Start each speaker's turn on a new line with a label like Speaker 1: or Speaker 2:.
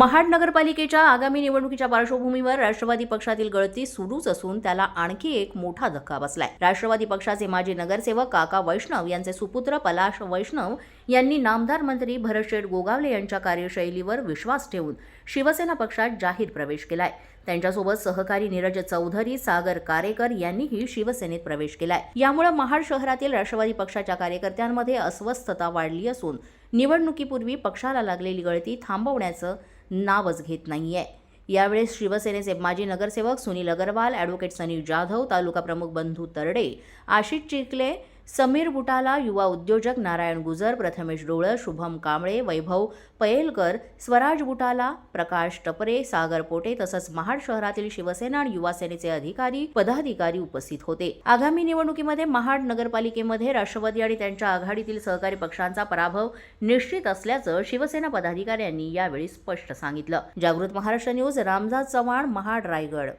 Speaker 1: महाड नगरपालिकेच्या आगामी निवडणुकीच्या पार्श्वभूमीवर राष्ट्रवादी पक्षातील गळती सुरूच असून त्याला आणखी एक मोठा धक्का बसलाय. राष्ट्रवादी पक्षाचे माजी नगरसेवक काका वैष्णव यांचे सुपुत्र पलाश वैष्णव यांनी नामदार मंत्री भरतशेठ गोगावले यांच्या कार्यशैलीवर विश्वास ठेवून शिवसेना पक्षात जाहीर प्रवेश केलाय. त्यांच्यासोबत सहकारी नीरज चौधरी सागर कारेकर यांनीही शिवसेनेत प्रवेश केलाय. यामुळे महाड शहरातील राष्ट्रवादी पक्षाच्या कार्यकर्त्यांमध्ये अस्वस्थता वाढली असून निवडणुकीपूर्वी पक्षाला लागलेली गळती थांबवण्याचं नावच घेत नाही आहे यावेळेस शिवसेनेचे माजी नगरसेवक सुनील अगरवाल ॲडव्होकेट सनी जाधव तालुका प्रमुख बंधू तरडे आशिष चिखले समीर बुटाला युवा उद्योजक नारायण गुजर प्रथमेश डोळं शुभम कांबळे वैभव पयेलकर स्वराज बुटाला प्रकाश टपरे सागर पोटे तसंच महाड शहरातील शिवसेना आणि युवा सेनेचे अधिकारी पदाधिकारी उपस्थित होते. आगामी निवडणुकीमध्ये महाड नगरपालिकेमध्ये राष्ट्रवादी आणि त्यांच्या आघाडीतील सहकारी पक्षांचा पराभव निश्चित असल्याचं शिवसेना पदाधिकाऱ्यांनी यावेळी स्पष्ट सांगितलं. जागृत महाराष्ट्र न्यूज रामदास चव्हाण महाड रायगड.